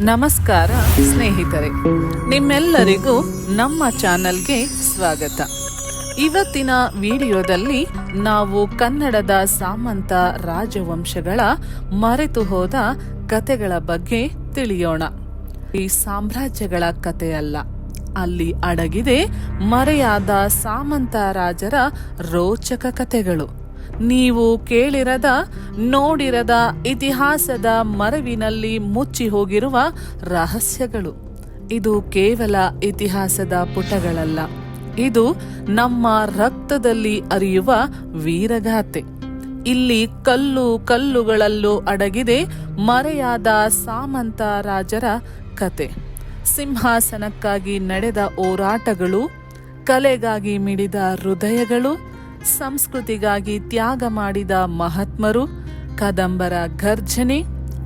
ನಮಸ್ಕಾರ, ಸ್ನೇಹಿತರೆ. ನಿಮ್ಮೆಲ್ಲರಿಗೂ ನಮ್ಮ ಚಾನಲ್ಗೆ ಸ್ವಾಗತ. ಇವತ್ತಿನ ವಿಡಿಯೋದಲ್ಲಿ ನಾವು ಕನ್ನಡದ ಸಾಮಂತ ರಾಜವಂಶಗಳ ಮರೆತು ಹೋದ ಕತೆಗಳ ಬಗ್ಗೆ ತಿಳಿಯೋಣ. ಈ ಸಾಮ್ರಾಜ್ಯಗಳ ಕಥೆಯಲ್ಲ. ಅಲ್ಲಿ ಅಡಗಿದೆ ಮರೆಯಾದ ಸಾಮಂತ ರಾಜರ ರೋಚಕ ಕಥೆಗಳು. ನೀವು ಕೇಳಿರದ, ನೋಡಿರದ ಇತಿಹಾಸದ ಮರವಿನಲ್ಲಿ ಮುಚ್ಚಿ ಹೋಗಿರುವ ರಹಸ್ಯಗಳು. ಇದು ಕೇವಲ ಇತಿಹಾಸದ ಪುಟಗಳಲ್ಲ. ಇದು ನಮ್ಮ ರಕ್ತದಲ್ಲಿ ಅರಿಯುವ ವೀರಗಾಥೆ. ಇಲ್ಲಿ ಕಲ್ಲು ಕಲ್ಲುಗಳಲ್ಲೂ ಅಡಗಿದೆ ಮರೆಯಾದ ಸಾಮಂತ ರಾಜರ ಕತೆ. ಸಿಂಹಾಸನಕ್ಕಾಗಿ ನಡೆದ ಹೋರಾಟಗಳು, ಕಲೆಗಾಗಿ ಮಿಡಿದ ಹೃದಯಗಳು ಸಂಸ್ಕೃತಿಗಾಗಿ ತ್ಯಾಗ ಮಾಡಿದ ಮಹಾತ್ಮರು, ಕದಂಬರ ಗರ್ಜನೆ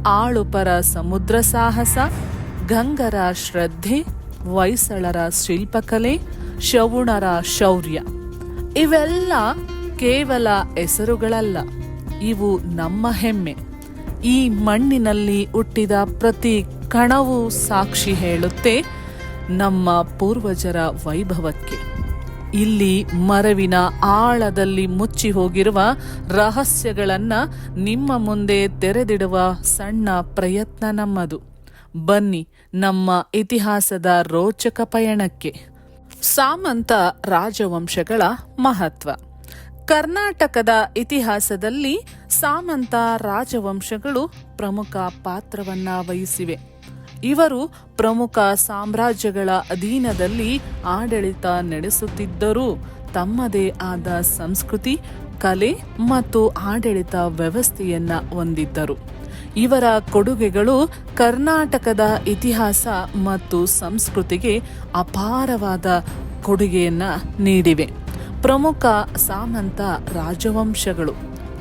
ಆಳುಪರ ಸಮುದ್ರ ಸಾಹಸ, ಗಂಗರ ಶ್ರದ್ಧೆ, ಹೊಯ್ಸಳರ ಶಿಲ್ಪಕಲೆ, ಶವುಣರ ಶೌರ್ಯ. ಇವೆಲ್ಲ ಕೇವಲ ಹೆಸರುಗಳಲ್ಲ, ಇವು ನಮ್ಮ ಹೆಮ್ಮೆ. ಈ ಮಣ್ಣಿನಲ್ಲಿ ಹುಟ್ಟಿದ ಪ್ರತಿ ಕಣವು ಸಾಕ್ಷಿ ಹೇಳುತ್ತೆ ನಮ್ಮ ಪೂರ್ವಜರ ವೈಭವಕ್ಕೆ. ಇಲ್ಲಿ ಮರವಿನ ಆಳದಲ್ಲಿ ಮುಚ್ಚಿ ಹೋಗಿರುವ ರಹಸ್ಯಗಳನ್ನ ನಿಮ್ಮ ಮುಂದೆ ತೆರೆದಿಡುವ ಸಣ್ಣ ಪ್ರಯತ್ನ ನಮ್ಮದು. ಬನ್ನಿ ನಮ್ಮ ಇತಿಹಾಸದ ರೋಚಕ ಪಯಣಕ್ಕೆ. ಸಾಮಂತ ರಾಜವಂಶಗಳ ಮಹತ್ವ. ಕರ್ನಾಟಕದ ಇತಿಹಾಸದಲ್ಲಿ ಸಾಮಂತ ರಾಜವಂಶಗಳು ಪ್ರಮುಖ ಪಾತ್ರವನ್ನ ವಹಿಸಿವೆ. ಇವರು ಪ್ರಮುಖ ಸಾಮ್ರಾಜ್ಯಗಳ ಅಧೀನದಲ್ಲಿ ಆಡಳಿತ ನಡೆಸುತ್ತಿದ್ದರೂ. ತಮ್ಮದೇ ಆದ ಸಂಸ್ಕೃತಿ, ಕಲೆ ಮತ್ತು ಆಡಳಿತ ವ್ಯವಸ್ಥೆಯನ್ನ ಹೊಂದಿದ್ದರು. ಇವರ ಕೊಡುಗೆಗಳು ಕರ್ನಾಟಕದ ಇತಿಹಾಸ ಮತ್ತು ಸಂಸ್ಕೃತಿಗೆ ಅಪಾರವಾದ ಕೊಡುಗೆಯನ್ನ ನೀಡಿವೆ. ಪ್ರಮುಖ ಸಾಮಂತ ರಾಜವಂಶಗಳು,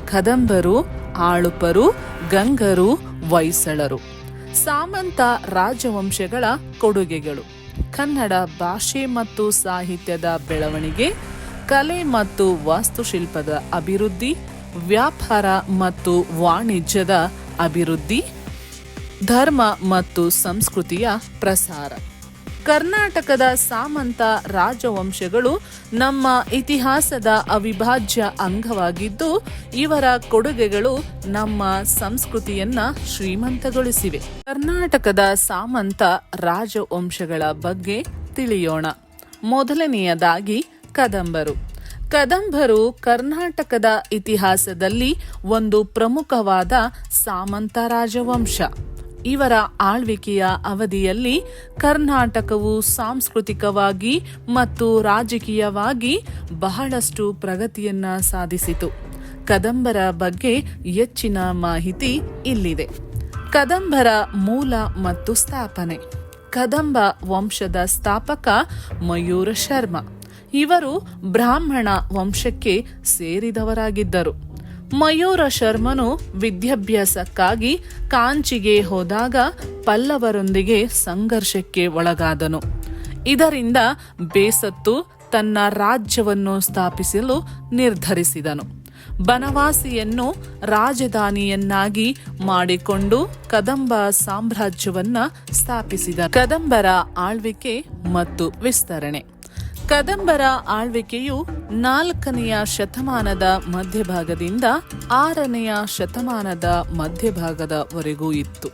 ಕದಂಬರು, ಆಳುಪರು, ಗಂಗರು, ಹೊಯ್ಸಳರು. ಸಾಮಂತ ರಾಜವಂಶಗಳ ಕೊಡುಗೆಗಳು. ಕನ್ನಡ ಭಾಷೆ ಮತ್ತು ಸಾಹಿತ್ಯದ ಬೆಳವಣಿಗೆ, ಕಲೆ ಮತ್ತು ವಾಸ್ತುಶಿಲ್ಪದ ಅಭಿವೃದ್ಧಿ, ವ್ಯಾಪಾರ ಮತ್ತು ವಾಣಿಜ್ಯದ ಅಭಿವೃದ್ಧಿ, ಧರ್ಮ ಮತ್ತು ಸಂಸ್ಕೃತಿಯ ಪ್ರಸಾರ. ಕರ್ನಾಟಕದ ಸಾಮಂತ ರಾಜವಂಶಗಳು ನಮ್ಮ ಇತಿಹಾಸದ ಅವಿಭಾಜ್ಯ ಅಂಗವಾಗಿದ್ದು, ಇವರ ಕೊಡುಗೆಗಳು ನಮ್ಮ ಸಂಸ್ಕೃತಿಯನ್ನ ಶ್ರೀಮಂತಗೊಳಿಸಿವೆ. ಕರ್ನಾಟಕದ ಸಾಮಂತ ರಾಜವಂಶಗಳ ಬಗ್ಗೆ ತಿಳಿಯೋಣ. ಮೊದಲನೆಯದಾಗಿ ಕದಂಬರು. ಕದಂಬರು ಕರ್ನಾಟಕದ ಇತಿಹಾಸದಲ್ಲಿ ಒಂದು ಪ್ರಮುಖವಾದ ಸಾಮಂತ ರಾಜವಂಶ. ಇವರ ಆಳ್ವಿಕೆಯ ಅವಧಿಯಲ್ಲಿ ಕರ್ನಾಟಕವು ಸಾಂಸ್ಕೃತಿಕವಾಗಿ ಮತ್ತು ರಾಜಕೀಯವಾಗಿ ಬಹಳಷ್ಟು ಪ್ರಗತಿಯನ್ನ ಸಾಧಿಸಿತು. ಕದಂಬರ ಬಗ್ಗೆ ಹೆಚ್ಚಿನ ಮಾಹಿತಿ ಇಲ್ಲಿದೆ. ಕದಂಬರ ಮೂಲ ಮತ್ತು ಸ್ಥಾಪನೆ. ಕದಂಬ ವಂಶದ ಸ್ಥಾಪಕ ಮಯೂರ ಶರ್ಮ. ಇವರು ಬ್ರಾಹ್ಮಣ ವಂಶಕ್ಕೆ ಸೇರಿದವರಾಗಿದ್ದರು. ಮಯೂರ ಶರ್ಮನು ವಿದ್ಯಾಭ್ಯಾಸಕ್ಕಾಗಿ ಕಾಂಚಿಗೆ ಹೋದಾಗ ಪಲ್ಲವರೊಂದಿಗೆ ಸಂಘರ್ಷಕ್ಕೆ ಒಳಗಾದನು. ಇದರಿಂದ ಬೇಸತ್ತು ತನ್ನ ರಾಜ್ಯವನ್ನು ಸ್ಥಾಪಿಸಲು ನಿರ್ಧರಿಸಿದನು. ಬನವಾಸಿಯನ್ನು ರಾಜಧಾನಿಯನ್ನಾಗಿ ಮಾಡಿಕೊಂಡು ಕದಂಬ ಸಾಮ್ರಾಜ್ಯವನ್ನ ಸ್ಥಾಪಿಸಿದ ಕದಂಬರ ಆಳ್ವಿಕೆ ಮತ್ತು ವಿಸ್ತರಣೆ. ಕದಂಬರ ಆಳ್ವಿಕೆಯು ನಾಲ್ಕನೆಯ ಶತಮಾನದ ಮಧ್ಯಭಾಗದಿಂದ ಆರನೆಯ ಶತಮಾನದ ಮಧ್ಯಭಾಗದವರೆಗೂ ಇತ್ತು.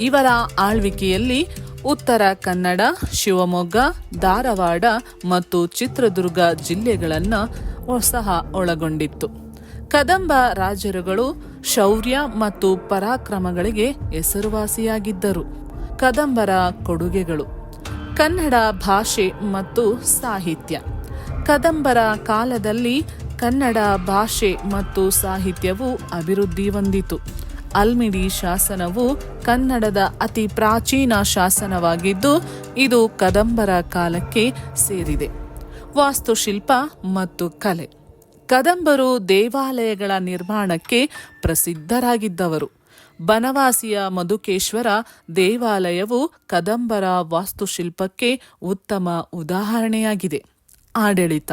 ಇವರ ಆಳ್ವಿಕೆಯಲ್ಲಿ ಉತ್ತರ ಕನ್ನಡ, ಶಿವಮೊಗ್ಗ, ಧಾರವಾಡ ಮತ್ತು ಚಿತ್ರದುರ್ಗ ಜಿಲ್ಲೆಗಳನ್ನು ಸಹ ಒಳಗೊಂಡಿತ್ತು. ಕದಂಬ ರಾಜರುಗಳು ಶೌರ್ಯ ಮತ್ತು ಪರಾಕ್ರಮಗಳಿಗೆ ಹೆಸರುವಾಸಿಯಾಗಿದ್ದರು. ಕದಂಬರ ಕೊಡುಗೆಗಳು. ಕನ್ನಡ ಭಾಷೆ ಮತ್ತು ಸಾಹಿತ್ಯ. ಕದಂಬರ ಕಾಲದಲ್ಲಿ ಕನ್ನಡ ಭಾಷೆ ಮತ್ತು ಸಾಹಿತ್ಯವು ಅಭಿವೃದ್ಧಿ ಹೊಂದಿತು. ಅಲ್ಮಿಡಿ ಶಾಸನವು ಕನ್ನಡದ ಅತಿ ಪ್ರಾಚೀನ ಶಾಸನವಾಗಿದ್ದು, ಇದು ಕದಂಬರ ಕಾಲಕ್ಕೆ ಸೇರಿದೆ. ವಾಸ್ತುಶಿಲ್ಪ ಮತ್ತು ಕಲೆ. ಕದಂಬರು ದೇವಾಲಯಗಳ ನಿರ್ಮಾಣಕ್ಕೆ ಪ್ರಸಿದ್ಧರಾಗಿದ್ದವರು. ಬನವಾಸಿಯ ಮಧುಕೇಶ್ವರ ದೇವಾಲಯವು ಕದಂಬರ ವಾಸ್ತುಶಿಲ್ಪಕ್ಕೆ ಉತ್ತಮ ಉದಾಹರಣೆಯಾಗಿದೆ. ಆಡಳಿತ.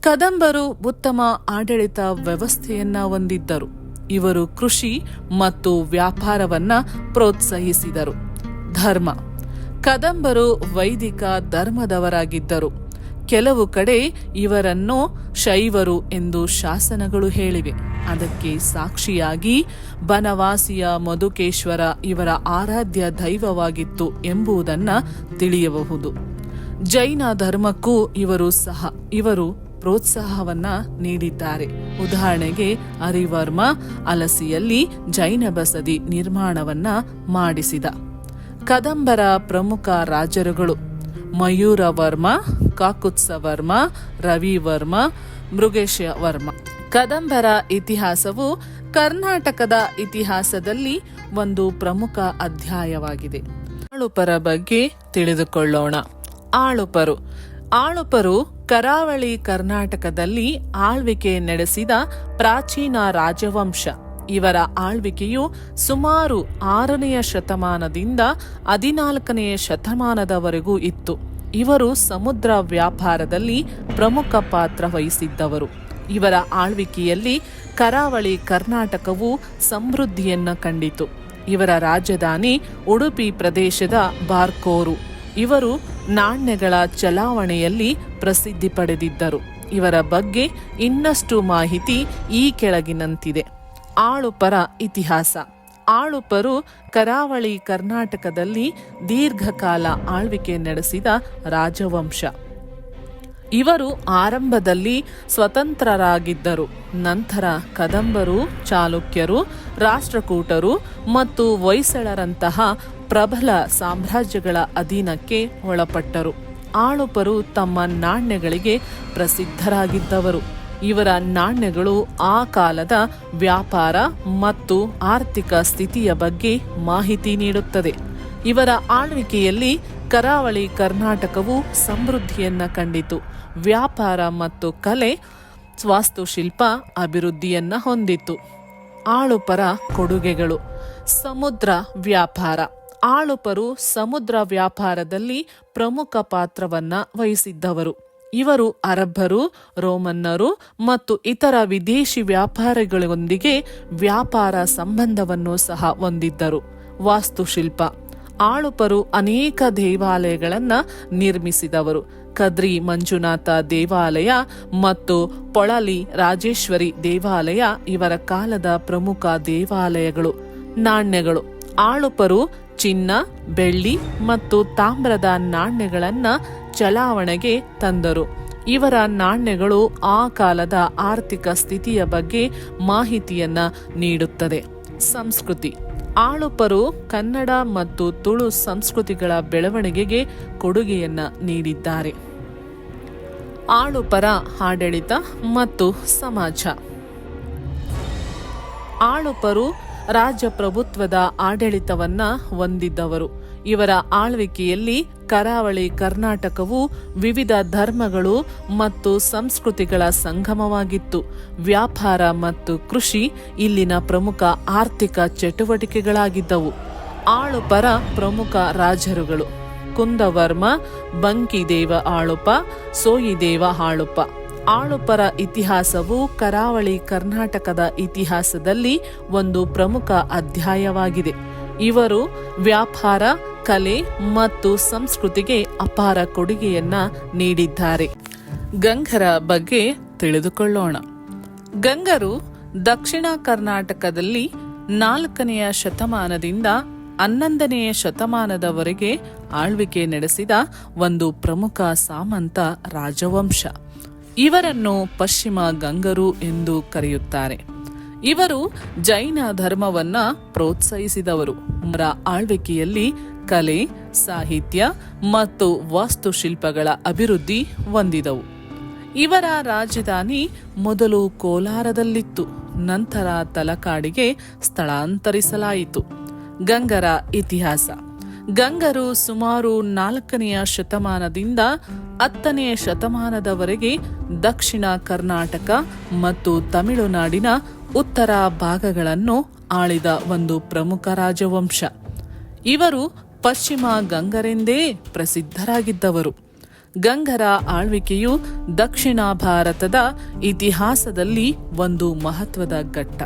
ಕದಂಬರು ಉತ್ತಮ ಆಡಳಿತ ವ್ಯವಸ್ಥೆಯನ್ನ ಹೊಂದಿದ್ದರು. ಇವರು ಕೃಷಿ ಮತ್ತು ವ್ಯಾಪಾರವನ್ನ ಪ್ರೋತ್ಸಾಹಿಸಿದರು. ಧರ್ಮ. ಕದಂಬರು ವೈದಿಕ ಧರ್ಮದವರಾಗಿದ್ದರು. ಕೆಲವು ಕಡೆ ಇವರನ್ನು ಶೈವರು ಎಂದು ಶಾಸನಗಳು ಹೇಳಿವೆ. ಅದಕ್ಕೆ ಸಾಕ್ಷಿಯಾಗಿ ಬನವಾಸಿಯ ಮಧುಕೇಶ್ವರ ಇವರ ಆರಾಧ್ಯ ದೈವವಾಗಿತ್ತು ಎಂಬುದನ್ನು ತಿಳಿಯಬಹುದು. ಜೈನ ಧರ್ಮಕ್ಕೂ ಇವರು ಸಹ, ಇವರು ಪ್ರೋತ್ಸಾಹವನ್ನ ನೀಡಿದ್ದಾರೆ. ಉದಾಹರಣೆಗೆ, ಹರಿವರ್ಮ ಅಲಸಿಯಲ್ಲಿ ಜೈನ ಬಸದಿ ನಿರ್ಮಾಣವನ್ನ ಮಾಡಿಸಿದ. ಕದಂಬರ ಪ್ರಮುಖ ರಾಜರುಗಳು ಮಯೂರವರ್ಮ ಕಾಕುತ್ಸವರ್ಮ ರವಿವರ್ಮ ಮೃಗೇಶವರ್ಮ ಕದಂಬರ ಇತಿಹಾಸವು ಕರ್ನಾಟಕದ ಇತಿಹಾಸದಲ್ಲಿ ಒಂದು ಪ್ರಮುಖ ಅಧ್ಯಾಯವಾಗಿದೆ. ಆಳುಪರ ಬಗ್ಗೆ ತಿಳಿದುಕೊಳ್ಳೋಣ. ಆಳುಪರು. ಆಳುಪರು ಕರಾವಳಿ ಕರ್ನಾಟಕದಲ್ಲಿ ಆಳ್ವಿಕೆ ನಡೆಸಿದ ಪ್ರಾಚೀನ ರಾಜವಂಶ. ಇವರ ಆಳ್ವಿಕೆಯು ಸುಮಾರು ಆರನೆಯ ಶತಮಾನದಿಂದ ಹದಿನಾಲ್ಕನೆಯ ಶತಮಾನದವರೆಗೂ ಇತ್ತು. ಇವರು ಸಮುದ್ರ ವ್ಯಾಪಾರದಲ್ಲಿ ಪ್ರಮುಖ ಪಾತ್ರ ವಹಿಸಿದ್ದವರು. ಇವರ ಆಳ್ವಿಕೆಯಲ್ಲಿ ಕರಾವಳಿ ಕರ್ನಾಟಕವು ಸಮೃದ್ಧಿಯನ್ನು ಕಂಡಿತು. ಇವರ ರಾಜಧಾನಿ ಉಡುಪಿ ಪ್ರದೇಶದ ಬಾರ್ಕೋರು. ಇವರು ನಾಣ್ಯಗಳ ಚಲಾವಣೆಯಲ್ಲಿ ಪ್ರಸಿದ್ಧಿ ಪಡೆದಿದ್ದರು. ಇವರ ಬಗ್ಗೆ ಇನ್ನಷ್ಟು ಮಾಹಿತಿ ಈ ಕೆಳಗಿನಂತಿದೆ. ಆಳುಪರ ಇತಿಹಾಸ. ಆಳುಪರು ಕರಾವಳಿ ಕರ್ನಾಟಕದಲ್ಲಿ ದೀರ್ಘಕಾಲ ಆಳ್ವಿಕೆ ನಡೆಸಿದ ರಾಜವಂಶ. ಇವರು ಆರಂಭದಲ್ಲಿ ಸ್ವತಂತ್ರರಾಗಿದ್ದರು. ನಂತರ ಕದಂಬರು, ಚಾಲುಕ್ಯರು, ರಾಷ್ಟ್ರಕೂಟರು ಮತ್ತು ಹೊಯ್ಸಳರಂತಹ ಪ್ರಬಲ ಸಾಮ್ರಾಜ್ಯಗಳ ಅಧೀನಕ್ಕೆ ಒಳಪಟ್ಟರು. ಆಳುಪರು ತಮ್ಮ ನಾಣ್ಯಗಳಿಗೆ ಪ್ರಸಿದ್ಧರಾಗಿದ್ದವರು. ಇವರ ನಾಣ್ಯಗಳು ಆ ಕಾಲದ ವ್ಯಾಪಾರ ಮತ್ತು ಆರ್ಥಿಕ ಸ್ಥಿತಿಯ ಬಗ್ಗೆ ಮಾಹಿತಿ ನೀಡುತ್ತದೆ. ಇವರ ಆಳ್ವಿಕೆಯಲ್ಲಿ ಕರಾವಳಿ ಕರ್ನಾಟಕವು ಸಮೃದ್ಧಿಯನ್ನ ಕಂಡಿತು. ವ್ಯಾಪಾರ ಮತ್ತು ಕಲೆ, ವಾಸ್ತುಶಿಲ್ಪ ಅಭಿವೃದ್ಧಿಯನ್ನ ಹೊಂದಿತು. ಆಳುಪರ ಕೊಡುಗೆಗಳು. ಸಮುದ್ರ ವ್ಯಾಪಾರ. ಆಳುಪರು ಸಮುದ್ರ ವ್ಯಾಪಾರದಲ್ಲಿ ಪ್ರಮುಖ ಪಾತ್ರವನ್ನ ವಹಿಸಿದ್ದವರು. ಇವರು ಅರಬ್ಬರು, ರೋಮನ್ನರು ಮತ್ತು ಇತರ ವಿದೇಶಿ ವ್ಯಾಪಾರಿಗಳೊಂದಿಗೆ ವ್ಯಾಪಾರ ಸಂಬಂಧವನ್ನು ಸಹ ಹೊಂದಿದ್ದರು. ವಾಸ್ತುಶಿಲ್ಪ. ಆಳುಪರು ಅನೇಕ ದೇವಾಲಯಗಳನ್ನು ನಿರ್ಮಿಸಿದವರು. ಕದ್ರಿ ಮಂಜುನಾಥ ದೇವಾಲಯ ಮತ್ತು ಪೊಳಲಿ ರಾಜೇಶ್ವರಿ ದೇವಾಲಯ ಇವರ ಕಾಲದ ಪ್ರಮುಖ ದೇವಾಲಯಗಳು. ನಾಣ್ಯಗಳು. ಆಳುಪರು ಚಿನ್ನ, ಬೆಳ್ಳಿ ಮತ್ತು ತಾಮ್ರದ ನಾಣ್ಯಗಳನ್ನ ಚಲಾವಣೆಗೆ ತಂದರು. ಇವರ ನಾಣ್ಯಗಳು ಆ ಕಾಲದ ಆರ್ಥಿಕ ಸ್ಥಿತಿಯ ಬಗ್ಗೆ ಮಾಹಿತಿಯನ್ನ ನೀಡುತ್ತದೆ. ಸಂಸ್ಕೃತಿ. ಆಳುಪರು ಕನ್ನಡ ಮತ್ತು ತುಳು ಸಂಸ್ಕೃತಿಗಳ ಬೆಳವಣಿಗೆಗೆ ಕೊಡುಗೆಯನ್ನ ನೀಡಿದ್ದಾರೆ. ಆಳುಪರ ಆಡಳಿತ ಮತ್ತು ಸಮಾಜ. ಆಳುಪರು ರಾಜಪ್ರಭುತ್ವದ ಆಡಳಿತವನ್ನ ಹೊಂದಿದ್ದವರು. ಇವರ ಆಳ್ವಿಕೆಯಲ್ಲಿ ಕರಾವಳಿ ಕರ್ನಾಟಕವು ವಿವಿಧ ಧರ್ಮಗಳು ಮತ್ತು ಸಂಸ್ಕೃತಿಗಳ ಸಂಗಮವಾಗಿತ್ತು. ವ್ಯಾಪಾರ ಮತ್ತು ಕೃಷಿ ಇಲ್ಲಿನ ಪ್ರಮುಖ ಆರ್ಥಿಕ ಚಟುವಟಿಕೆಗಳಾಗಿದ್ದವು. ಆಳುಪರ ಪ್ರಮುಖ ರಾಜರುಗಳು. ಕುಂದವರ್ಮ, ಬಂಕಿದೇವ ಆಳುಪ, ಸೋಯಿದೇವ ಆಳುಪ. ಆಳುಪರ ಇತಿಹಾಸವು ಕರಾವಳಿ ಕರ್ನಾಟಕದ ಇತಿಹಾಸದಲ್ಲಿ ಒಂದು ಪ್ರಮುಖ ಅಧ್ಯಾಯವಾಗಿದೆ. ಇವರು ವ್ಯಾಪಾರ, ಕಲೆ ಮತ್ತು ಸಂಸ್ಕೃತಿಗೆ ಅಪಾರ ಕೊಡುಗೆಯನ್ನ ನೀಡಿದ್ದಾರೆ. ಗಂಗರ ಬಗ್ಗೆ ತಿಳಿದುಕೊಳ್ಳೋಣ. ಗಂಗರು ದಕ್ಷಿಣ ಕರ್ನಾಟಕದಲ್ಲಿ ನಾಲ್ಕನೆಯ ಶತಮಾನದಿಂದ ಹನ್ನೊಂದನೆಯ ಶತಮಾನದವರೆಗೆ ಆಳ್ವಿಕೆ ನಡೆಸಿದ ಒಂದು ಪ್ರಮುಖ ಸಾಮಂತ ರಾಜವಂಶ. ಇವರನ್ನು ಪಶ್ಚಿಮ ಗಂಗರು ಎಂದು ಕರೆಯುತ್ತಾರೆ. ಇವರು ಜೈನ ಧರ್ಮವನ್ನ ಪ್ರೋತ್ಸಾಹಿಸಿದವರು. ಅವರ ಆಳ್ವಿಕೆಯಲ್ಲಿ ಕಲೆ, ಸಾಹಿತ್ಯ ಮತ್ತು ವಾಸ್ತುಶಿಲ್ಪಗಳ ಅಭಿವೃದ್ಧಿ ಹೊಂದಿದವು. ಇವರ ರಾಜಧಾನಿ ಮೊದಲು ಕೋಲಾರದಲ್ಲಿತ್ತು. ನಂತರ ತಲಕಾಡಿಗೆ ಸ್ಥಳಾಂತರಿಸಲಾಯಿತು. ಗಂಗರ ಇತಿಹಾಸ. ಗಂಗರು ಸುಮಾರು ನಾಲ್ಕನೆಯ ಶತಮಾನದಿಂದ ಹತ್ತನೆಯ ಶತಮಾನದವರೆಗೆ ದಕ್ಷಿಣ ಕರ್ನಾಟಕ ಮತ್ತು ತಮಿಳುನಾಡಿನ ಉತ್ತರ ಭಾಗಗಳನ್ನು ಆಳಿದ ಒಂದು ಪ್ರಮುಖ ರಾಜವಂಶ. ಇವರು ಪಶ್ಚಿಮ ಗಂಗರೆಂದೇ ಪ್ರಸಿದ್ಧರಾಗಿದ್ದವರು. ಗಂಗರ ಆಳ್ವಿಕೆಯು ದಕ್ಷಿಣ ಭಾರತದ ಇತಿಹಾಸದಲ್ಲಿ ಒಂದು ಮಹತ್ವದ ಘಟ್ಟ.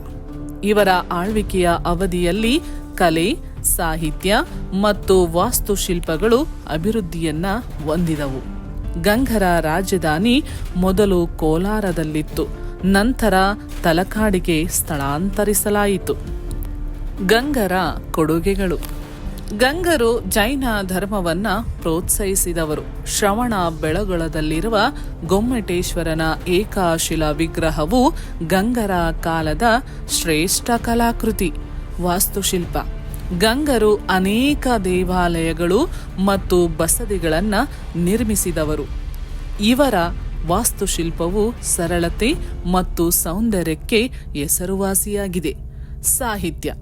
ಇವರ ಆಳ್ವಿಕೆಯ ಅವಧಿಯಲ್ಲಿ ಕಲೆ, ಸಾಹಿತ್ಯ ಮತ್ತು ವಾಸ್ತುಶಿಲ್ಪಗಳು ಅಭಿವೃದ್ಧಿಯನ್ನ ಹೊಂದಿದವು. ಗಂಗರ ರಾಜಧಾನಿ ಮೊದಲು ಕೋಲಾರದಲ್ಲಿತ್ತು. ನಂತರ ತಲಕಾಡಿಗೆ ಸ್ಥಳಾಂತರಿಸಲಾಯಿತು. ಗಂಗರ ಕೊಡುಗೆಗಳು. ಗಂಗರು ಜೈನ ಧರ್ಮವನ್ನ ಪ್ರೋತ್ಸಾಹಿಸಿದವರು. ಶ್ರವಣ ಬೆಳಗೊಳದಲ್ಲಿರುವ ಗೊಮ್ಮಟೇಶ್ವರನ ಏಕಾಶಿಲಾ ವಿಗ್ರಹವು ಗಂಗರ ಕಾಲದ ಶ್ರೇಷ್ಠ ಕಲಾಕೃತಿ, ವಾಸ್ತುಶಿಲ್ಪ. ಗಂಗರು ಅನೇಕ ದೇವಾಲಯಗಳು ಮತ್ತು ಬಸದಿಗಳನ್ನು ನಿರ್ಮಿಸಿದವರು. ಇವರ ವಾಸ್ತುಶಿಲ್ಪವು ಸರಳತೆ ಮತ್ತು ಸೌಂದರ್ಯಕ್ಕೆ ಹೆಸರುವಾಸಿಯಾಗಿದೆ. ಸಾಹಿತ್ಯ.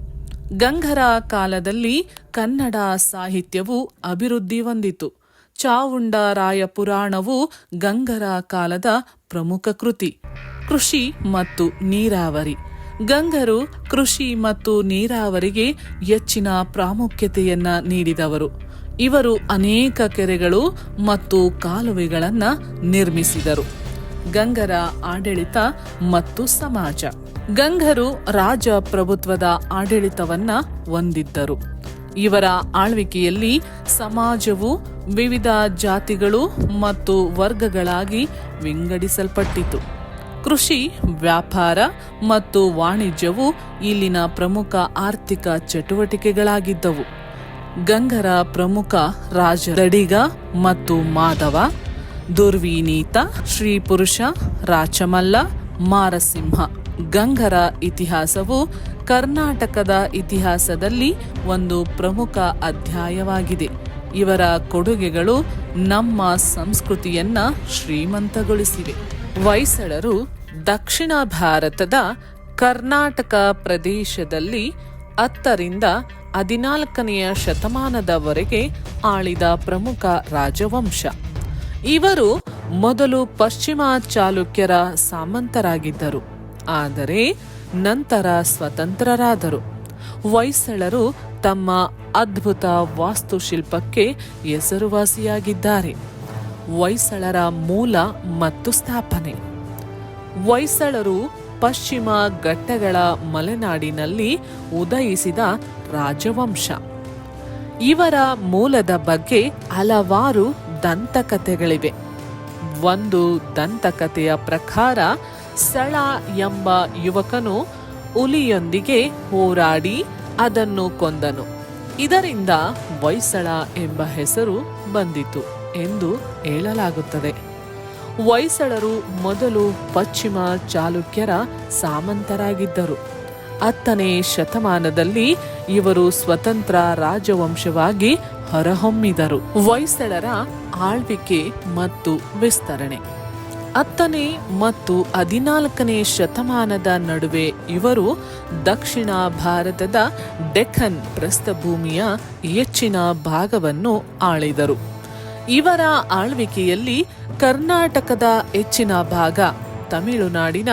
ಗಂಗರ ಕಾಲದಲ್ಲಿ ಕನ್ನಡ ಸಾಹಿತ್ಯವು ಅಭಿವೃದ್ಧಿ ಹೊಂದಿತು. ಚಾವುಂಡರಾಯ ಪುರಾಣವು ಗಂಗರ ಕಾಲದ ಪ್ರಮುಖ ಕೃತಿ. ಕೃಷಿ ಮತ್ತು ನೀರಾವರಿ. ಗಂಗರು ಕೃಷಿ ಮತ್ತು ನೀರಾವರಿಗೆ ಹೆಚ್ಚಿನ ಪ್ರಾಮುಖ್ಯತೆಯನ್ನ ನೀಡಿದವರು. ಇವರು ಅನೇಕ ಕೆರೆಗಳು ಮತ್ತು ಕಾಲುವೆಗಳನ್ನು ನಿರ್ಮಿಸಿದರು. ಗಂಗರ ಆಡಳಿತ ಮತ್ತು ಸಮಾಜ. ಗಂಗರು ರಾಜಪ್ರಭುತ್ವದ ಆಡಳಿತವನ್ನ ಹೊಂದಿದ್ದರು. ಇವರ ಆಳ್ವಿಕೆಯಲ್ಲಿ ಸಮಾಜವು ವಿವಿಧ ಜಾತಿಗಳು ಮತ್ತು ವರ್ಗಗಳಾಗಿ ವಿಂಗಡಿಸಲ್ಪಟ್ಟಿತು. ಕೃಷಿ, ವ್ಯಾಪಾರ ಮತ್ತು ವಾಣಿಜ್ಯವು ಇಲ್ಲಿನ ಪ್ರಮುಖ ಆರ್ಥಿಕ ಚಟುವಟಿಕೆಗಳಾಗಿದ್ದವು. ಗಂಗರ ಪ್ರಮುಖ ರಾಜ ದಡಿಗ ಮತ್ತು ಮಾಧವ, ದುರ್ವಿನೀತ ಶ್ರೀ ಪುರುಷ ರಾಚಮಲ್ಲ, ಮಾರಸಿಂಹ. ಗಂಗರ ಇತಿಹಾಸವು ಕರ್ನಾಟಕದ ಇತಿಹಾಸದಲ್ಲಿ ಒಂದು ಪ್ರಮುಖ ಅಧ್ಯಾಯವಾಗಿದೆ. ಇವರ ಕೊಡುಗೆಗಳು ನಮ್ಮ ಸಂಸ್ಕೃತಿಯನ್ನ ಶ್ರೀಮಂತಗೊಳಿಸಿವೆ. ಹೊಯ್ಸಳರು ದಕ್ಷಿಣ ಭಾರತದ ಕರ್ನಾಟಕ ಪ್ರದೇಶದಲ್ಲಿ ಹತ್ತರಿಂದ ಹದಿನಾಲ್ಕನೆಯ ಶತಮಾನದವರೆಗೆ ಆಳಿದ ಪ್ರಮುಖ ರಾಜವಂಶ. ಇವರು ಮೊದಲು ಪಶ್ಚಿಮ ಚಾಲುಕ್ಯರ ಸಾಮಂತರಾಗಿದ್ದರು, ಆದರೆ ನಂತರ ಸ್ವತಂತ್ರರಾದರು. ಹೊಯ್ಸಳರು ತಮ್ಮ ಅದ್ಭುತ ವಾಸ್ತುಶಿಲ್ಪಕ್ಕೆ ಹೆಸರುವಾಸಿಯಾಗಿದ್ದಾರೆ. ಹೊಯ್ಸಳರ ಮೂಲ ಮತ್ತು ಸ್ಥಾಪನೆ. ಹೊಯ್ಸಳರು ಪಶ್ಚಿಮ ಘಟ್ಟಗಳ ಮಲೆನಾಡಿನಲ್ಲಿ ಉದಯಿಸಿದ ರಾಜವಂಶ. ಇವರ ಮೂಲದ ಬಗ್ಗೆ ಹಲವಾರು ದಂತಕಥೆಗಳಿವೆ. ಒಂದು ದಂತಕಥೆಯ ಪ್ರಕಾರ ಸಳ ಎಂಬ ಯುವಕನು ಹುಲಿಯೊಂದಿಗೆ ಹೋರಾಡಿ ಅದನ್ನು ಕೊಂದನು. ಇದರಿಂದ ಹೊಯ್ಸಳ ಎಂಬ ಹೆಸರು ಬಂದಿತು ಎಂದು ಹೇಳಲಾಗುತ್ತದೆ. ಹೊಯ್ಸಳರು ಮೊದಲು ಪಶ್ಚಿಮ ಚಾಲುಕ್ಯರ ಸಾಮಂತರಾಗಿದ್ದರು. ಹತ್ತನೇ ಶತಮಾನದಲ್ಲಿ ಇವರು ಸ್ವತಂತ್ರ ರಾಜವಂಶವಾಗಿ ಹೊರಹೊಮ್ಮಿದರು. ಹೊಯ್ಸಳರ ಆಳ್ವಿಕೆ ಮತ್ತು ವಿಸ್ತರಣೆ. ಹತ್ತನೇ ಮತ್ತು ಹದಿನಾಲ್ಕನೇ ಶತಮಾನದ ನಡುವೆ ಇವರು ದಕ್ಷಿಣ ಭಾರತದ ಡೆಕ್ಕನ್ ಪ್ರಸ್ಥಭೂಮಿಯ ಹೆಚ್ಚಿನ ಭಾಗವನ್ನು ಆಳಿದರು. ಇವರ ಆಳ್ವಿಕೆಯಲ್ಲಿ ಕರ್ನಾಟಕದ ಹೆಚ್ಚಿನ ಭಾಗ ತಮಿಳುನಾಡಿನ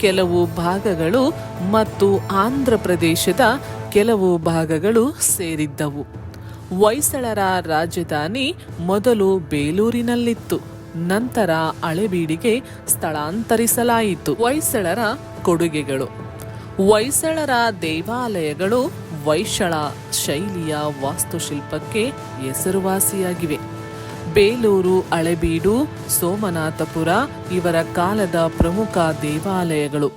ಕೆಲವು ಭಾಗಗಳು ಮತ್ತು ಆಂಧ್ರ ಪ್ರದೇಶದ ಕೆಲವು ಭಾಗಗಳು ಸೇರಿದ್ದವು. ಹೊಯ್ಸಳರ ರಾಜಧಾನಿ ಮೊದಲು ಬೇಲೂರಿನಲ್ಲಿತ್ತು. ನಂತರ ಹಳೆಬೀಡಿಗೆ ಸ್ಥಳಾಂತರಿಸಲಾಯಿತು. ಹೊಯ್ಸಳರ ಕೊಡುಗೆಗಳು. ಹೊಯ್ಸಳರ ದೇವಾಲಯಗಳು ವೈಶಳ ಶೈಲಿಯ ವಾಸ್ತುಶಿಲ್ಪಕ್ಕೆ ಹೆಸರುವಾಸಿಯಾಗಿವೆ. ಬೇಲೂರು, ಅಳೆಬೀಡು, ಸೋಮನಾಥಪುರ ಇವರ ಕಾಲದ ಪ್ರಮುಖ ದೇವಾಲಯಗಳು.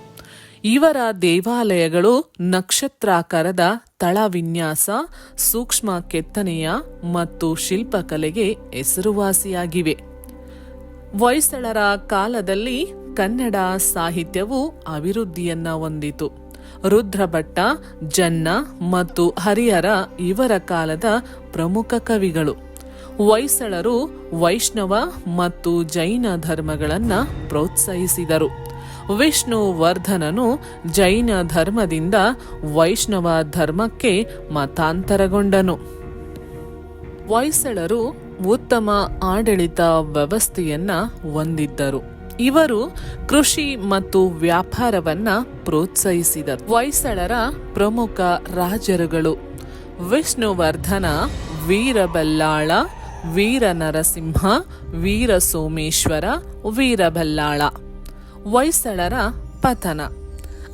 ಇವರ ದೇವಾಲಯಗಳು ನಕ್ಷತ್ರಾಕಾರದ ತಳವಿನ್ಯಾಸ ಸೂಕ್ಷ್ಮ ಕೆತ್ತನೆಯ ಮತ್ತು ಶಿಲ್ಪಕಲೆಗೆ ಹೆಸರುವಾಸಿಯಾಗಿವೆ. ಹೊಯ್ಸಳರ ಕಾಲದಲ್ಲಿ ಕನ್ನಡ ಸಾಹಿತ್ಯವು ಅಭಿವೃದ್ಧಿಯನ್ನ ಹೊಂದಿತು. ರುದ್ರಭಟ್ಟ, ಜನ್ನ ಮತ್ತು ಹರಿಹರ ಇವರ ಕಾಲದ ಪ್ರಮುಖ ಕವಿಗಳು. ಹೊಯ್ಸಳರು ವೈಷ್ಣವ ಮತ್ತು ಜೈನ ಧರ್ಮಗಳನ್ನು ಪ್ರೋತ್ಸಾಹಿಸಿದರು. ವಿಷ್ಣು ವರ್ಧನನು ಜೈನ ಧರ್ಮದಿಂದ ವೈಷ್ಣವ ಧರ್ಮಕ್ಕೆ ಮತಾಂತರಗೊಂಡನು. ಹೊಯ್ಸಳರು ಉತ್ತಮ ಆಡಳಿತ ವ್ಯವಸ್ಥೆಯನ್ನ ಹೊಂದಿದ್ದರು. ಇವರು ಕೃಷಿ ಮತ್ತು ವ್ಯಾಪಾರವನ್ನ ಪ್ರೋತ್ಸಾಹಿಸಿದರು. ಹೊಯ್ಸಳರ ಪ್ರಮುಖ ರಾಜರುಗಳು ವಿಷ್ಣುವರ್ಧನ, ವೀರಬಲ್ಲಾಳ ವೀರ ನರಸಿಂಹ ವೀರ ಸೋಮೇಶ್ವರ ವೀರಬಲ್ಲಾಳ. ಹೊಯ್ಸಳರ ಪತನ.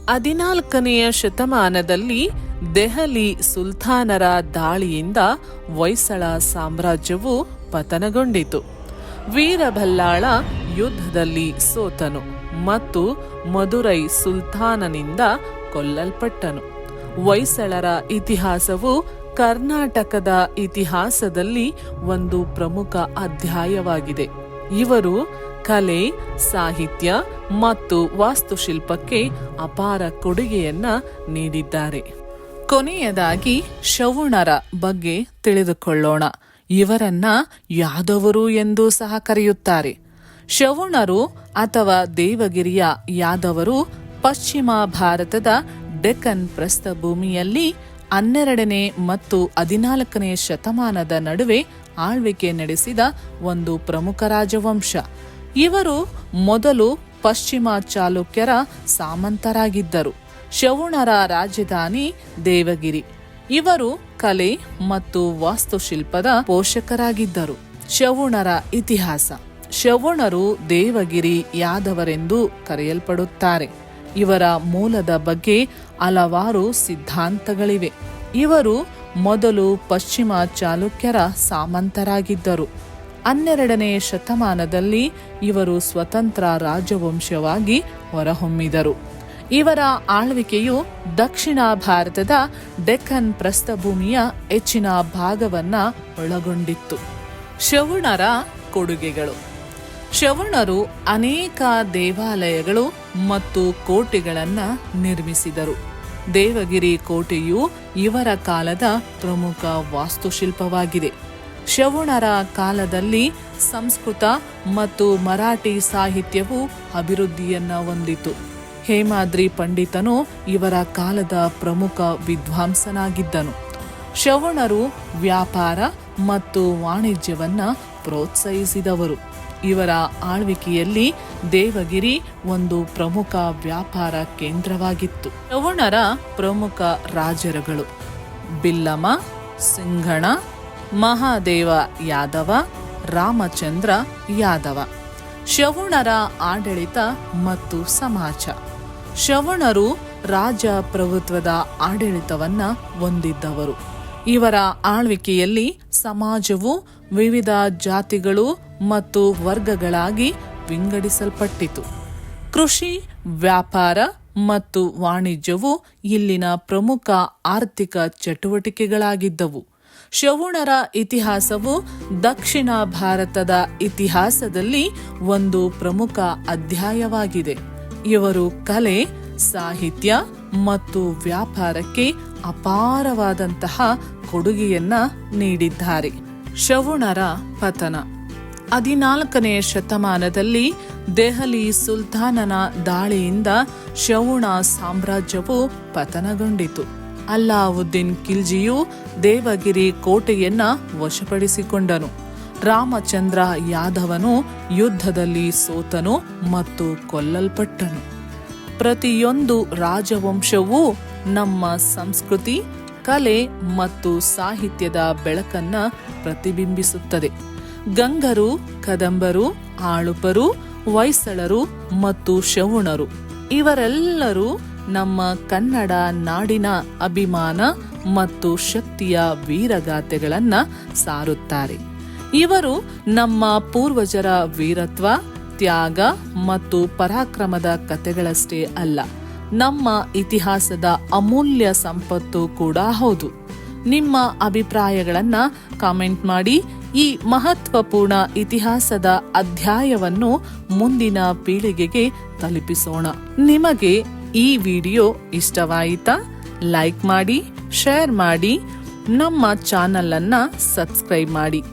ಹದಿನಾಲ್ಕನೆಯ ಶತಮಾನದಲ್ಲಿ ದೆಹಲಿ ಸುಲ್ತಾನರ ದಾಳಿಯಿಂದ ಹೊಯ್ಸಳ ಸಾಮ್ರಾಜ್ಯವು ಪತನಗೊಂಡಿತು. ವೀರಭಲ್ಲಾಳ ಯುದ್ಧದಲ್ಲಿ ಸೋತನು ಮತ್ತು ಮದುರೈ ಸುಲ್ತಾನನಿಂದ ಕೊಲ್ಲಲ್ಪಟ್ಟನು. ಹೊಯ್ಸಳರ ಇತಿಹಾಸವು ಕರ್ನಾಟಕದ ಇತಿಹಾಸದಲ್ಲಿ ಒಂದು ಪ್ರಮುಖ ಅಧ್ಯಾಯವಾಗಿದೆ. ಇವರು ಕಲೆ, ಸಾಹಿತ್ಯ ಮತ್ತು ವಾಸ್ತುಶಿಲ್ಪಕ್ಕೆ ಅಪಾರ ಕೊಡುಗೆಯನ್ನ ನೀಡಿದ್ದಾರೆ. ಕೊನೆಯದಾಗಿ ಶವುಣರ ಬಗ್ಗೆ ತಿಳಿದುಕೊಳ್ಳೋಣ. ಇವರನ್ನ ಯಾದವರು ಎಂದು ಸಹ ಕರೆಯುತ್ತಾರೆ. ಶವುಣರು ಅಥವಾ ದೇವಗಿರಿಯ ಯಾದವರು ಪಶ್ಚಿಮ ಭಾರತದ ಡೆಕ್ಕನ್ ಪ್ರಸ್ಥಭೂಮಿಯಲ್ಲಿ ಹನ್ನೆರಡನೇ ಮತ್ತು ಹದಿನಾಲ್ಕನೇ ಶತಮಾನದ ನಡುವೆ ಆಳ್ವಿಕೆ ನಡೆಸಿದ ಒಂದು ಪ್ರಮುಖ ರಾಜವಂಶ. ಇವರು ಮೊದಲು ಪಶ್ಚಿಮ ಚಾಲುಕ್ಯರ ಸಾಮಂತರಾಗಿದ್ದರು. ಶವುಣರ ರಾಜಧಾನಿ ದೇವಗಿರಿ. ಇವರು ಕಲೆ ಮತ್ತು ವಾಸ್ತುಶಿಲ್ಪದ ಪೋಷಕರಾಗಿದ್ದರು. ಶವುಣರ ಇತಿಹಾಸ. ಶವುಣರು ದೇವಗಿರಿ ಯಾದವರೆಂದು ಕರೆಯಲ್ಪಡುತ್ತಾರೆ. ಇವರ ಮೂಲದ ಬಗ್ಗೆ ಹಲವಾರು ಸಿದ್ಧಾಂತಗಳಿವೆ. ಇವರು ಮೊದಲು ಪಶ್ಚಿಮ ಚಾಲುಕ್ಯರ ಸಾಮಂತರಾಗಿದ್ದರು. ಹನ್ನೆರಡನೇ ಶತಮಾನದಲ್ಲಿ ಇವರು ಸ್ವತಂತ್ರ ರಾಜವಂಶವಾಗಿ ಹೊರಹೊಮ್ಮಿದರು. ಇವರ ಆಳ್ವಿಕೆಯು ದಕ್ಷಿಣ ಭಾರತದ ಡೆಕ್ಕನ್ ಪ್ರಸ್ಥಭೂಮಿಯ ಹೆಚ್ಚಿನ ಭಾಗವನ್ನ ಒಳಗೊಂಡಿತ್ತು. ಶವುಣರ ಕೊಡುಗೆಗಳು. ಶವಣರು ಅನೇಕ ದೇವಾಲಯಗಳು ಮತ್ತು ಕೋಟೆಗಳನ್ನು ನಿರ್ಮಿಸಿದರು. ದೇವಗಿರಿ ಕೋಟೆಯು ಇವರ ಕಾಲದ ಪ್ರಮುಖ ವಾಸ್ತುಶಿಲ್ಪವಾಗಿದೆ. ಶ್ರವಣರ ಕಾಲದಲ್ಲಿ ಸಂಸ್ಕೃತ ಮತ್ತು ಮರಾಠಿ ಸಾಹಿತ್ಯವು ಅಭಿವೃದ್ಧಿಯನ್ನು ಹೊಂದಿತು. ಹೇಮಾದ್ರಿ ಪಂಡಿತನು ಇವರ ಕಾಲದ ಪ್ರಮುಖ ವಿದ್ವಾಂಸನಾಗಿದ್ದನು. ಶವಣರು ವ್ಯಾಪಾರ ಮತ್ತು ವಾಣಿಜ್ಯವನ್ನ ಪ್ರೋತ್ಸಾಹಿಸಿದವರು. ಇವರ ಆಳ್ವಿಕೆಯಲ್ಲಿ ದೇವಗಿರಿ ಒಂದು ಪ್ರಮುಖ ವ್ಯಾಪಾರ ಕೇಂದ್ರವಾಗಿತ್ತು. ಶವಣರ ಪ್ರಮುಖ ರಾಜರುಗಳು ಬಿಲ್ಲಮ ಸಿಂಘಣ ಮಹಾದೇವ ಯಾದವ, ರಾಮಚಂದ್ರ ಯಾದವ. ಶವಣರ ಆಡಳಿತ ಮತ್ತು ಸಮಾಜ. ಶವಣರು ರಾಜ ಪ್ರಭುತ್ವದ ಆಡಳಿತವನ್ನ ಹೊಂದಿದ್ದವರು. ಇವರ ಆಳ್ವಿಕೆಯಲ್ಲಿ ಸಮಾಜವು ವಿವಿಧ ಜಾತಿಗಳು ಮತ್ತು ವರ್ಗಗಳಾಗಿ ವಿಂಗಡಿಸಲ್ಪಟ್ಟಿತು. ಕೃಷಿ, ವ್ಯಾಪಾರ ಮತ್ತು ವಾಣಿಜ್ಯವು ಇಲ್ಲಿನ ಪ್ರಮುಖ ಆರ್ಥಿಕ ಚಟುವಟಿಕೆಗಳಾಗಿದ್ದವು. ಶವುಣರ ಇತಿಹಾಸವು ದಕ್ಷಿಣ ಭಾರತದ ಇತಿಹಾಸದಲ್ಲಿ ಒಂದು ಪ್ರಮುಖ ಅಧ್ಯಾಯವಾಗಿದೆ. ಇವರು ಕಲೆ, ಸಾಹಿತ್ಯ ಮತ್ತು ವ್ಯಾಪಾರಕ್ಕೆ ಅಪಾರವಾದಂತಹ ಕೊಡುಗೆಯನ್ನ ನೀಡಿದ್ದಾರೆ. ಶವುಣರ ಪತನ. ಹದಿನಾಲ್ಕನೇ ಶತಮಾನದಲ್ಲಿ ದೆಹಲಿ ಸುಲ್ತಾನನ ದಾಳಿಯಿಂದ ಶವುಣ ಸಾಮ್ರಾಜ್ಯವು ಪತನಗೊಂಡಿತು. ಅಲ್ಲಾವುದ್ದೀನ್ ಖಿಲ್ಜಿಯು ದೇವಗಿರಿ ಕೋಟೆಯನ್ನ ವಶಪಡಿಸಿಕೊಂಡನು. ರಾಮಚಂದ್ರ ಯಾದವನು ಯುದ್ಧದಲ್ಲಿ ಸೋತನು ಮತ್ತು ಕೊಲ್ಲಲ್ಪಟ್ಟನು. ಪ್ರತಿಯೊಂದು ರಾಜವಂಶವೂ ನಮ್ಮ ಸಂಸ್ಕೃತಿ, ಕಲೆ ಮತ್ತು ಸಾಹಿತ್ಯದ ಬೆಳಕನ್ನ ಪ್ರತಿಬಿಂಬಿಸುತ್ತದೆ. ಗಂಗರು, ಕದಂಬರು, ಆಳುಪರು, ಹೊಯ್ಸಳರು ಮತ್ತು ಶವುಣರು ಇವರೆಲ್ಲರೂ ನಮ್ಮ ಕನ್ನಡ ನಾಡಿನ ಅಭಿಮಾನ ಮತ್ತು ಶಕ್ತಿಯ ವೀರಗಾಥೆಗಳನ್ನ ಸಾರುತ್ತಾರೆ. ಇವರು ನಮ್ಮ ಪೂರ್ವಜರ ವೀರತ್ವ, ತ್ಯಾಗ ಮತ್ತು ಪರಾಕ್ರಮದ ಕಥೆಗಳಷ್ಟೇ ಅಲ್ಲ. ನಮ್ಮ ಇತಿಹಾಸದ ಅಮೂಲ್ಯ ಸಂಪತ್ತು ಕೂಡ ಹೌದು. ನಿಮ್ಮ ಅಭಿಪ್ರಾಯಗಳನ್ನು ಕಾಮೆಂಟ್ ಮಾಡಿ ಈ ಮಹತ್ವಪೂರ್ಣ ಇತಿಹಾಸದ ಅಧ್ಯಾಯವನ್ನು ಮುಂದಿನ ಪೀಳಿಗೆಗೆ ತಲುಪಿಸೋಣ. ನಿಮಗೆ ಈ ವಿಡಿಯೋ ಇಷ್ಟವಾಯಿತಾ? ಲೈಕ್ ಮಾಡಿ, ಶೇರ್ ಮಾಡಿ, ನಮ್ಮ ಚಾನಲ್ ಅನ್ನ ಸಬ್ಸ್ಕ್ರೈಬ್ ಮಾಡಿ.